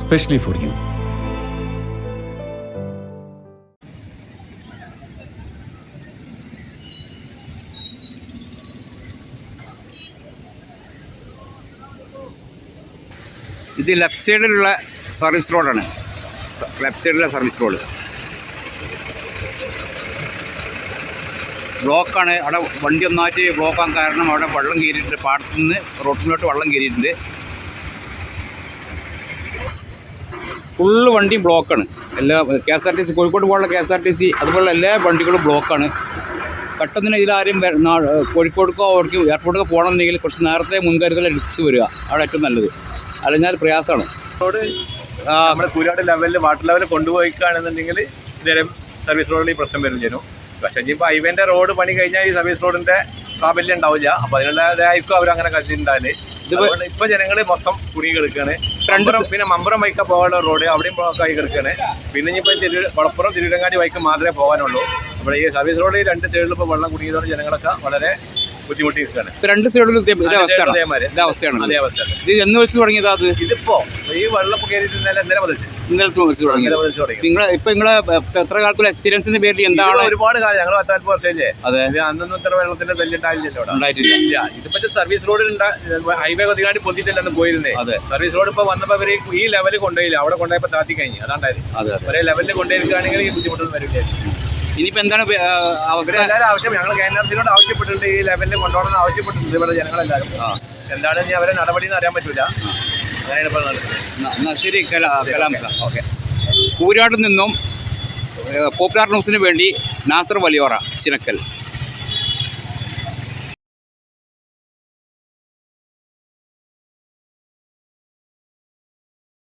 specially for you ഇത് left സൈഡിലുള്ള service റോഡാണ് ലെഫ്റ്റ് സൈഡിലുള്ള സർവീസ് റോഡ് ബ്ലോക്കാണ് അവിടെ വണ്ടി ഒന്നായിട്ട് ബ്ലോക്കാൻ കാരണം അവിടെ വെള്ളം കയറിയിട്ടുണ്ട്. പാടത്തുനിന്ന് റോട്ടിലോട്ട് വെള്ളം കയറിയിട്ടുണ്ട്. ഫുള്ള് വണ്ടി ബ്ലോക്കാണ് എല്ലാ K S R T C Kozhikode പോലുള്ള K S R T C അതുപോലെ എല്ലാ വണ്ടികളും ബ്ലോക്കാണ് പെട്ടെന്ന് ഇതിലാരും കോഴിക്കോടേക്കോ അവർക്ക് എയർപോർട്ടിലോ പോകണമെന്നുണ്ടെങ്കിൽ കുറച്ച് നേരത്തെ മുൻകരുതൽ എടുത്ത് വരിക. അവിടെ ഏറ്റവും നല്ലത്. അല്ലെങ്കിൽ പ്രയാസമാണ്. നമ്മുടെ കൂരാട് ലെവലിൽ വാട്ടർ ലെവലിൽ കൊണ്ടുപോയിക്കാണെന്നുണ്ടെങ്കിൽ ഇതേ സർവീസ് റോഡിൽ ഈ പ്രശ്നം വരും ചെയ്യും പക്ഷേ ഇനിയിപ്പോൾ ഹൈവേന്റെ റോഡ് പണി കഴിഞ്ഞാൽ ഈ സർവീസ് റോഡിന്റെ പ്രാബല്യം ഉണ്ടാവില്ല. അപ്പോൾ അതിനുള്ളതായിരിക്കും അവരങ്ങനെ അങ്ങനെ അതുകൊണ്ട് ഇപ്പോൾ ജനങ്ങൾ മൊത്തം കുടുങ്ങി കിടക്കുകയാണ്. മമ്പറം പിന്നെ മമ്പുറം വൈക്ക പോകാനുള്ള റോഡ് അവിടെയും ബ്ലോക്കായി കിടക്കുകയാണ്. പിന്നെ ഇനിയിപ്പോൾ തിരു വളപ്പുറം തിരുവിടങ്ങാടി വൈക്ക് മാത്രമേ പോകാനുള്ളൂ. അപ്പോൾ ഈ സർവീസ് റോഡ് രണ്ട് സൈഡിൽ ഇപ്പോൾ വെള്ളം കുടുങ്ങിയതോടെ ജനങ്ങളൊക്കെ വളരെ ബുദ്ധിമുട്ടി നിൽക്കുകയാണ് രണ്ട് സൈഡിലും ഇതേ അവസ്ഥയാണ്. ഇതേ അവസ്ഥയാണ് അതേ അവസ്ഥ ഇത് എന്ന് വെച്ച് തുടങ്ങിയതാ അത്? ഇതിപ്പോ ഈ വെള്ളം കയറിയിട്ട് ഇന്നലെ ഇന്നലെ മുതൽ ഇന്നലെ മുതൽ തുടങ്ങി നിങ്ങൾ ഇപ്പൊ നിങ്ങളെ എത്ര കാലത്തുള്ള എക്സ്പീരിയൻസിന്റെ പേരിൽ എന്താണ്? ഒരുപാട് കാലം. ഞങ്ങൾ പത്താൽപ്പത് വർഷമല്ലേ അതെ. അന്നൊന്നും ഇത്ര വെള്ളത്തിന്റെ വലിയ ഉണ്ടായിട്ടില്ല. ഇതിപ്പോ സർവീസ് റോഡിൽ ഹൈവേ ഒതുങ്ങാണ്ട് പൊന്തിട്ടില്ലെന്ന് പോയിരുന്നേ. സർവീസ് റോഡ് ഇപ്പൊ വന്നപ്പോ അവർ ഈ ലെവലിൽ കൊണ്ടുപോയില്ല. അവിടെ കൊണ്ടുപോയപ്പോ താത്തി കഴിഞ്ഞു അതാണ്ടായിരുന്നു അതെ അതെ. ഒരേ ലെവലിൽ കൊണ്ടുപോയിരിക്കുകയാണെങ്കിൽ ഈ ബുദ്ധിമുട്ടൊന്നും വരില്ല. ഇനിയിപ്പോ എന്താണ് അവസ്ഥ? ആവശ്യം ഞങ്ങൾ കെ എൻ ആർ സിനോട് ആവശ്യപ്പെട്ടിട്ടുണ്ട് ഈ ലെവലിൽ കൊണ്ടുപോകണമെന്ന് ആവശ്യപ്പെട്ടിട്ടുണ്ട് ഇവിടെ ജനങ്ങളെല്ലാവരും. എന്താണ് ഇനി അവരെ നടപടി എന്ന് അറിയാൻ പറ്റൂല. അങ്ങനെയാണ് ശരി കലാ ഓക്കെ. കൂരാട് നിന്നും പോപ്പുലർ പോപ്പുലാർ ന്യൂസിന് വേണ്ടി നാസർ വലിയോറ ചിനക്കൽ.